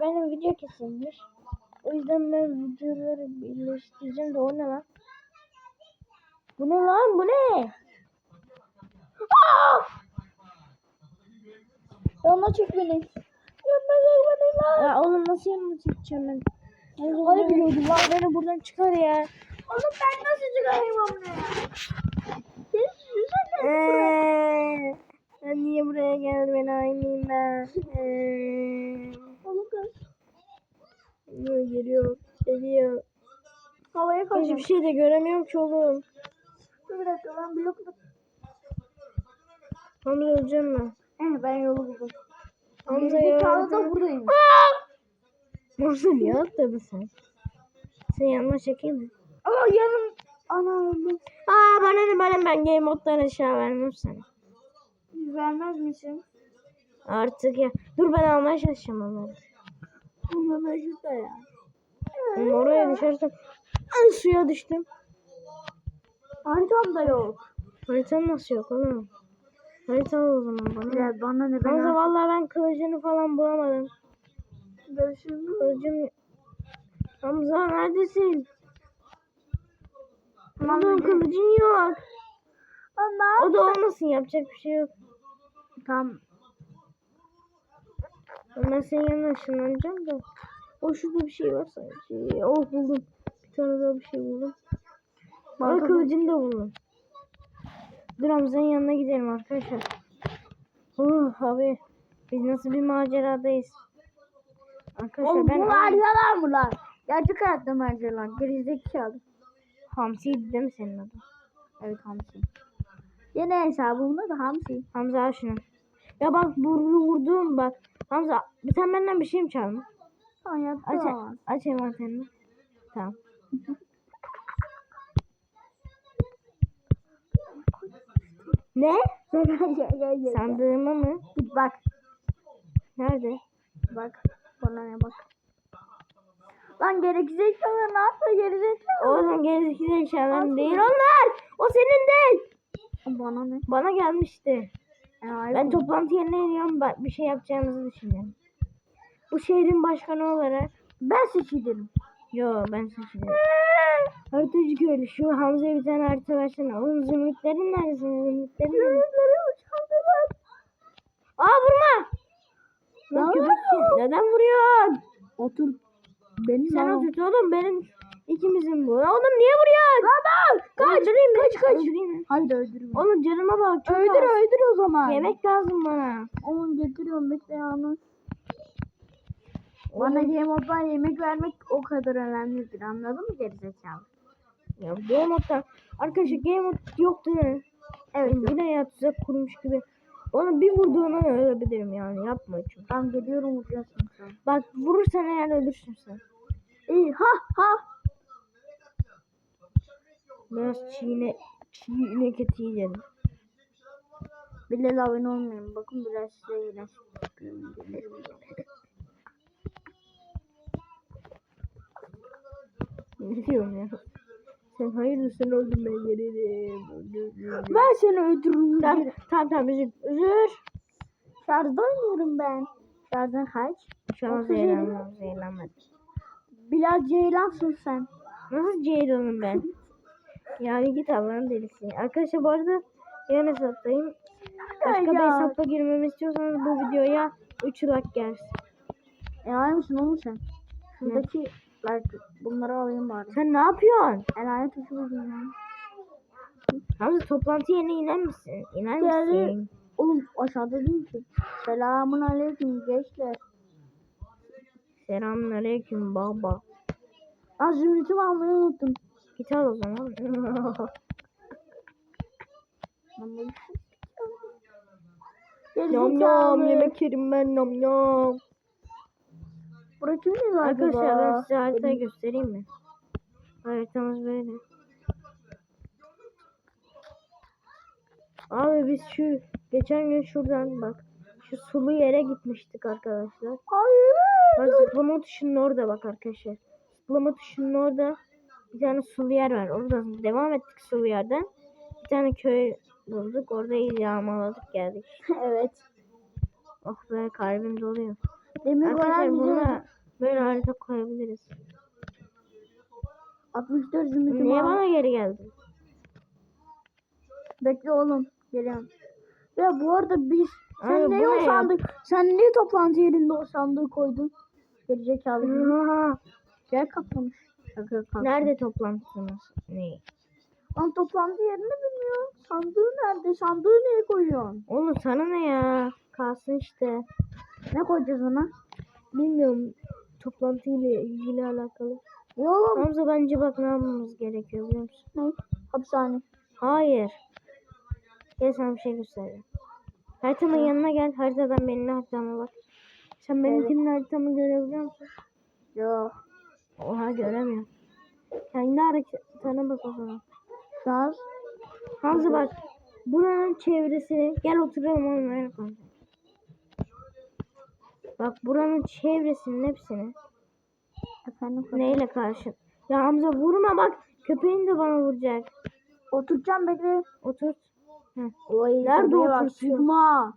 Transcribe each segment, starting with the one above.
benim video kesilmiş. O yüzden ben videoları birleştireceğim de o ne lan? Bu ne lan bu ne? Aa! Yanına çek beni. Yanına çek beni lan. Ya oğlum nasıl yanına çekeceğim ben? Hayır biliyordum lan beni buradan çıkar ya. Oğlum ben nasıl çıkarayım onu ya? Eee, ben niye buraya geldim ben aynıyım ben. Eee. Havaya Hiçbir şey de göremiyorum ki oğlum. Bir dakika ben blokla. Hamza öleceğim ben. Eh ben yolu buldum. Hamza ya. da buradayım. Hamza niye atladın sen? Sen yanına çekeyim mi? Aa yanım. Ana öldüm. Aa bana ne bana ben game moddan aşağı vermem sana. Vermez misin? Artık ya. Dur ben almaya çalışacağım onları. Onları şurada ya. Ben oraya düşersem Ay, suya düştüm. Haritam da yok. Haritan nasıl yok oğlum? Harita al o zaman bana. Ya bana ne ben Hamza vallahi ben kılıcını falan bulamadım. Görüşürüz. Kılıcım Hamza neredesin? Hamza kılıcın yok. Ama o da olmasın yapacak bir şey yok. Tamam. Ben senin yanına ışınlanacağım da. O şurada bir şey var sanki. Oh buldum. Tane daha bir şey buldum. Bak kılıcını da buldum. Dur Hamza'nın yanına gidelim arkadaşlar. Uh abi. Biz nasıl bir maceradayız. Arkadaşlar Oğlum ben... bu maceralar mı lan? Gerçek hayatta maceralar. Gerizekalı. Hamsi'ydi değil mi senin adın? Evet Hamsi. Yine hesabımda da Hamsi. Hamza al şunu. Ya bak burnu vurdum bak. Hamza sen benden bir şey mi çaldın? Hayatta. Aç, aç envanterini. Tamam. Ne? Sandığıma mı? Git bak. Nerede? Bak. Bana ne bak. Lan gerizekalı ne yapıyor gerizekalı? Oğlum gerizekalı eşyalarım değil onlar. O senin değil. Bana ne? Bana gelmişti. Ay, Ben toplantı yerine iniyorum. Bak bir şey yapacağımızı düşünüyorum. Bu şehrin başkanı olarak. ben seçilirim. Yo ben seçeceğim. Haritacı köylü. Şu Hamza'ya bir tane harita versene. Oğlum zümrütlerin nerede senin zümrütlerin nerede? Zümrütleri uçandılar. Aa vurma. Lan Ne köpek? Neden vuruyorsun? Otur. Benim Sen lan. oturt oğlum benim ikimizin bu. Oğlum niye vuruyorsun? Lan kaç. Öldüreyim? Kaç kaç. Öldüreyim mi? Haydi öldürme. Oğlum canıma bak çok Öldür az. öldür o zaman. Yemek lazım bana. Oğlum getiriyorum bekle yalnız. Bana Mod'dan yemek vermek o kadar önemlidir anladın mı gerizekalı? ya Mode'da arkadaşlar Game Mode yok değil mi? Evet. Bu ne ya tuzak kurmuş gibi. Ona bir vurduğuna ölebilirim yani yapma çünkü. Ben geliyorum vuracaksın sen. Bak vurursan eğer ölürsün sen. İyi ha ha. Biraz çiğne, çiğne eti yiyelim. Bilal abone olmayın. Bakın biraz size iğrenç. Ne diyorsun ya? Sen hayırdır sen öldün ben gelirim. Ben seni öldürürüm. Tamam tamam tamam üzül. Üzül. Şarjda oynuyorum ben. Şarjın kaç? Şu an zehirlenmem zehirlenmedim. Bilal Ceylan'sın sen. Nasıl Ceylan'ım ben? Yani git Allah'ın delisi. Arkadaşlar bu arada yan hesaptayım. Başka bir hesapla girmemi istiyorsanız bu videoya 3 like gelsin. Enayi misin oğlum sen? Şuradaki like bunları alayım bari. Sen ne yapıyorsun? Enayi tuşu buldum. Hamza toplantı yerine iner misin? İner Geldi. misin? Oğlum aşağıda değil ki. Selamun aleyküm gençler. Selamünaleyküm baba. Az zümrütümü almayı unuttum. Git al o zaman. Ben de- Yam yam yemek yerim ben yam yam. Burası kimin evi Arkadaşlar ben size haritayı göstereyim mi? Haritamız böyle. Abi biz şu geçen gün şuradan bak. Şu sulu yere gitmiştik arkadaşlar. Hayır. Bak zıplama tuşunun orada bak arkadaşlar. Zıplama tuşunun orada bir tane sulu yer var. Oradan devam ettik sulu yerden. Bir tane köy bulduk. Orada yağmaladık geldik. evet. Oh be kalbim doluyor. Demir Arkadaşlar bununla Böyle harita koyabiliriz. 64 zümrütüm Niye bana geri geldin? Bekle oğlum. Geliyorum. Ya bu arada biz sen o ne ya? sandık sen niye toplantı yerinde o sandığı koydun? Gerizekalı gibi. Gel yapma. Nerede toplantımız? Ne? Lan toplantı yerini bilmiyor. Sandığı nerede? Sandığı niye koyuyorsun? Oğlum sana ne ya? Kalsın işte. Ne koyacağız ona? Bilmiyorum. Toplantıyla ilgili alakalı. Ya oğlum. Hamza bence bak ne yapmamız gerekiyor biliyor musun? Ne? Hapishane. Hayır. Gel sana bir şey göstereyim. Haritamın yanına gel. Haritadan benim haritama bak. Sen benimkinin haritamı görebiliyor musun? Yok. Oha göremiyorum. Kendi haritana bak o zaman. Şans. Hamza bak. Buranın çevresini gel oturalım oğlum öyle konuşalım. Bak buranın çevresinin hepsini Efendim neyle karşı? Ya Hamza vurma bak. Köpeğin de bana vuracak. Oturacağım bekle. Oturt. Heh. Oy, Nerede oturtuyor? Sıkma.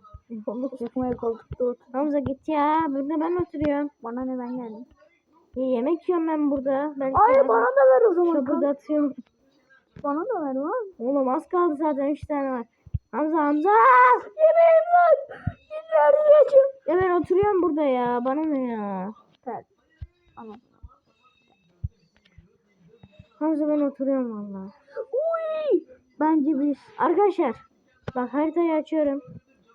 Sıkmaya koltukta otur. Hamza git ya. Burada ben oturuyorum. Bana ne ben geldim. Ya yemek yiyorum ben burada. Ben Hayır bana da ver o zaman. kanka. şapırdatıyorum. Bana da ver lan. Oğlum az kaldı zaten 3 tane var. Hamza Hamza. Yemeğim var. Ya ben oturuyorum burada ya. Bana ne ya? Ver. Ama. Hamza ben oturuyorum valla. Uy. Bence biz. Arkadaşlar bak haritayı açıyorum.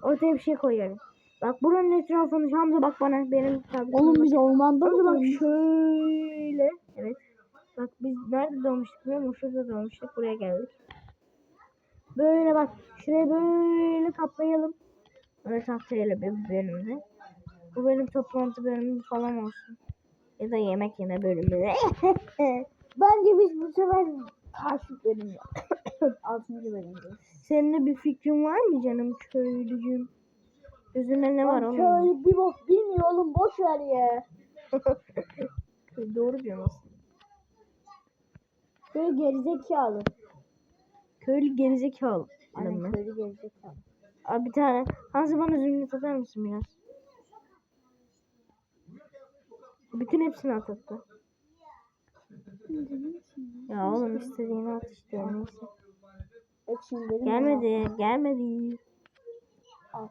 Ortaya bir şey koyuyorum. Bak buranın etrafını Hamza bak bana benim tabletim Oğlum biz ormanda mı bak şöyle. Evet. Bak biz nerede doğmuştuk biliyor musun? Şurada doğmuştuk. Buraya geldik. Böyle bak. Şurayı böyle kaplayalım. Böyle tahtayla bir bölümde. Bu benim toplantı bölümü falan olsun. Ya da yemek yeme bölümü. Bence biz bu sefer karşı bölüm yok. Altıncı bölümde. Senin de bir fikrin var mı canım köylücüğüm? Gözünde ne var oğlum? Şöyle bir bok bilmiyor oğlum boş ver ya. Doğru diyorsun aslında. Şöyle gerizekalı. Köylü gerizekalı. Aynen köylü gerizekalı. Abi bir tane. Hamza bana zümrüt atar mısın biraz? Bütün hepsini at hatta. Ya oğlum istediğini at işte neyse. Gelmedi, gelmedi. Al.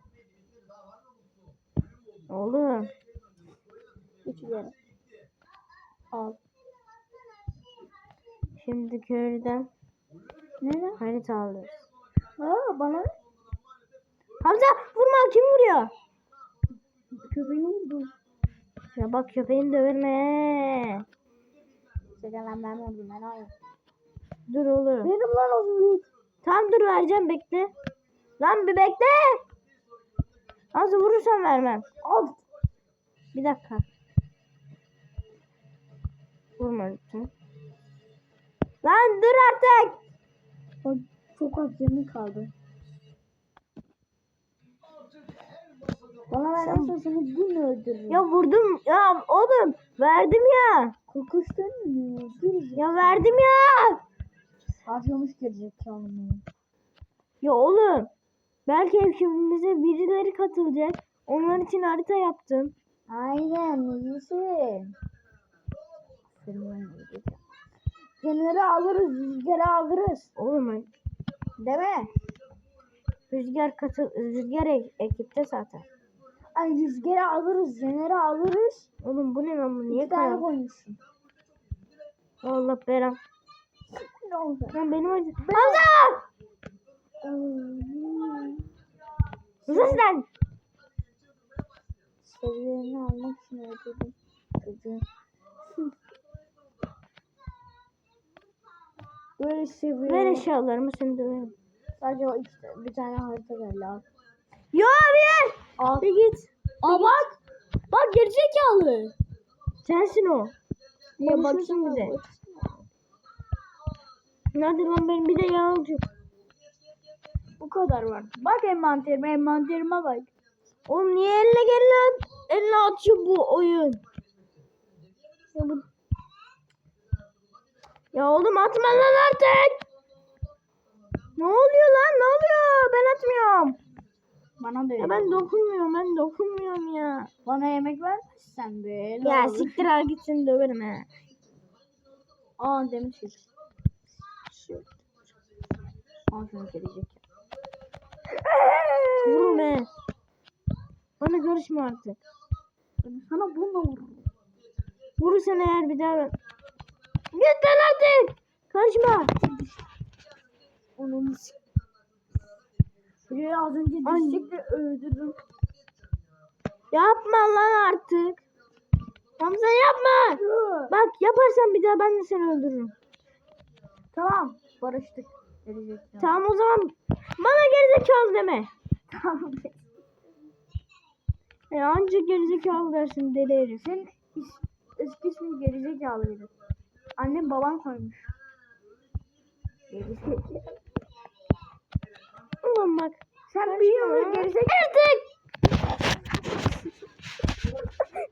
Oğlum. Yere. Al. Şimdi köylüden Ne lan? harita alıyoruz. Ha bana Hamza vurma kim vuruyor? köpeğini vurdu. Ya bak köpeğini dövürme. Şaka lan ben vurdum ben hayır. Dur oğlum. Benim lan o zümrüt. Tam dur vereceğim bekle. Lan bir bekle. Az vurursan vermem. Al. Bir dakika. Vurma lütfen. Lan dur artık. Çok az canı kaldı. Bana vermezsen seni gün öldürürüm. Ya vurdum. Ya oğlum verdim ya. Kokuştun mu? Ya verdim ya. harcamış gerizekalı mı? Ya oğlum. Belki ekibimize birileri katılacak. Onlar için harita yaptım. Aynen iyisin. Genleri alırız, rüzgarı alırız. Oğlum ben Değil mi? rüzgar katıl rüzgar e- ekipte zaten. Ay rüzgarı alırız, generi alırız. Oğlum bu ne lan bu niye İki tane koyuyorsun? koymuşsun. Allah beram. Ne oldu? Lan benim acı. Hamza! Sus lan. Seviyelerini almak için ödedim. Çocuğu. Böyle seviye. Ver eşyalarımı seni döverim. Sadece o işte bir tane harita geldi Yo abi. Al. Bir git. Aa bak. Bak gerizekalı. Sensin o. Ya Konuşuyorsun bakayım bir de. bak. Nerede lan benim bir de yağmurcu. Bu kadar var. Bak envanterime envanterime bak. Oğlum niye eline gel lan? Eline atıyor bu oyun. Ya, bu... ya oğlum atma lan artık. Ne oluyor lan? Ne oluyor? Ben atmıyorum. Bana da. Ya ben dokunmuyorum ben dokunmuyorum ya. Bana yemek vermezsen böyle Ya olur. siktir al gitsin döverim he. Aa demir şey. Aa şunu gelecek. Vururum he. Bana karışma artık. Sana bununla vururum. Vurursan eğer bir daha ben... Lan artık. Karışma. Onun Buraya az önce düşecekti öldürdüm. Yapma lan artık. Hamza yapma. Bak yaparsan bir daha ben de seni öldürürüm. Tamam barıştık. Gelecek. Tamam o zaman bana gerizekalı deme. Tamam. Ya ancak gerizekalı dersin deli herif. Senin is- eski ismin gerizekalıydı. Annem baban koymuş. Gerizekalı. Ulan bak. Sen büyüyorsun gerizekalı. Artık.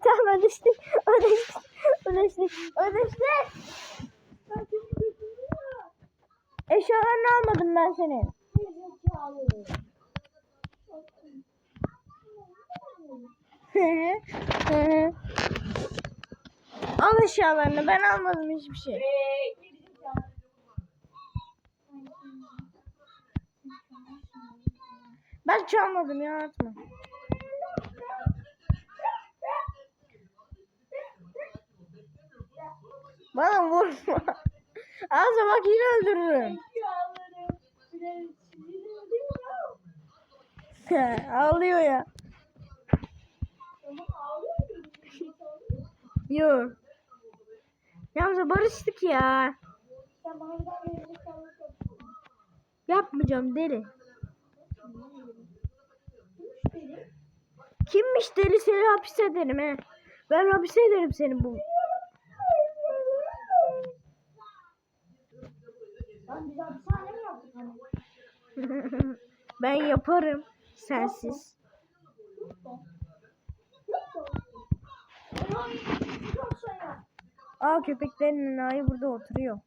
tamam ödeştik. Ödeştik. Ödeştik. Ödeştik. Eşyalarını almadım ben senin. Al eşyalarını ben almadım hiçbir şey. Ben çalmadım ya atma. Bana vurma. Ağza bak yine öldürürüm. Ağlıyor ya. Yo. Yalnız barıştık ya. Yapmayacağım deli. Kimmiş deli seni hapis ederim he. Ben hapis ederim seni bu. ben yaparım sensiz. Aa köpeklerin ayı burada oturuyor.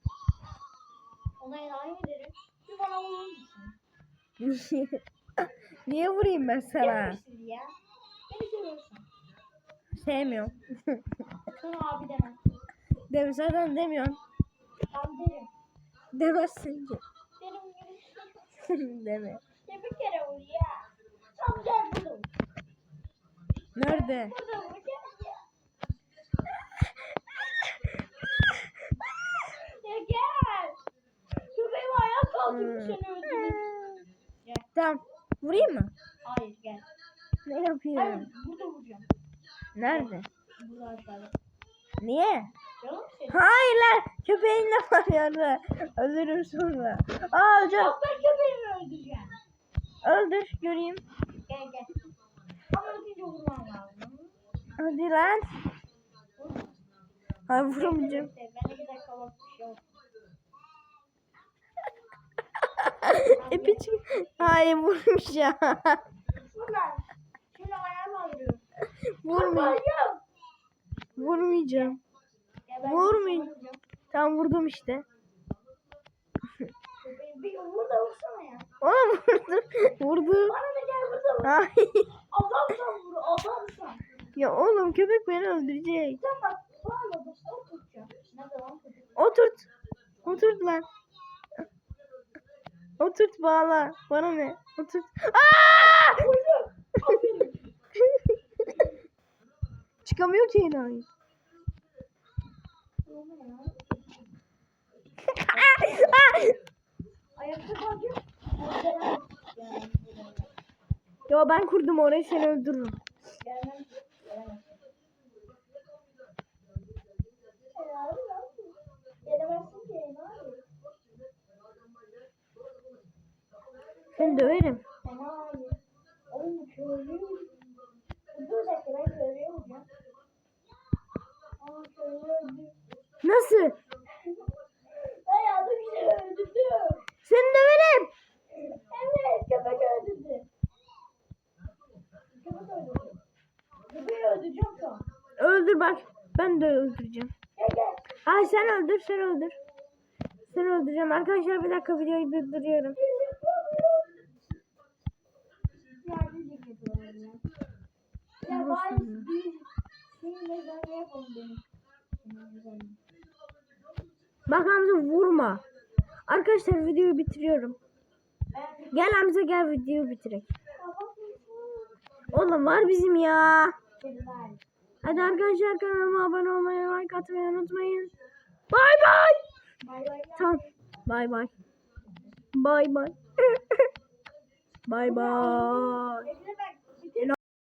Ona enayi derim. Bir bana vurur musun? Niye vurayım ben sana? Ya. Beni seviyorsun. Sevmiyorum. Sana abi demem. Deme zaten demiyorsun. Ben derim. Demezsin ki. Derim gibi. Deme. Ya bir kere vur ya. Tamam gel vur. Nerede? Burada vur gel ya. Gel. Köpeğimi ayağa kaldırmış Hmm. seni öldürür. Gel. Tamam. Vurayım mı? Hayır gel. Ne Hayır yapıyorum? burada vuracağım. Nerede? Burada aşağıda. Niye? Hayır lan. Köpeğin ne var yanında? Öldürür sonra. Aa hocam. Yok ben köpeğimi öldüreceğim. Öldür göreyim. Gel gel. Ama önce vurman lazım. Hadi lan. Hayır vuramayacağım. Ben iki dakika bak bir şey olsun. Epiç. Hayır vurmuş ya. Vurmayacağım. Vurmayacağım. Vuracağım. Tam vurdum işte. Vur da vursana ya. Oğlum vurdum. Vurdum. Bana da gel vur da vur. Hayır. Adamsan vur adamsan. Ya oğlum köpek beni öldürecek. Bak bağla da. Nerede lan köpek? Oturt. Oturt lan. Oturt bağla. Bana ne? Oturt. Aa! Çıkamıyor ki enayi. Yo ben kurdum orayı seni öldürürüm. Gelemezsin ki. Ne Seni döverim. Oğlum ben. Aa köylü öldü. Nasıl? Yanlış bir şey. Seni döverim. Evet köpek öldürdü. Köpek öldürdü. Köpeği öldüreceğim şu. Öldür bak. Ben de öldüreceğim. Gel gel. Ay sen öldür sen öldür. Sen öldüreceğim. Arkadaşlar bir dakika videoyu durduruyorum. Yardım Ya bari bir senin mezarını yapalım benim. Senin mezarını. Bak Hamza vurma. Arkadaşlar videoyu bitiriyorum. Gel Hamza gel videoyu bitirek. Oğlum var bizim ya. Hadi arkadaşlar kanalıma abone olmayı, like atmayı unutmayın. Bay bay. Tamam. Bay bay. Bay bay. Bay bay.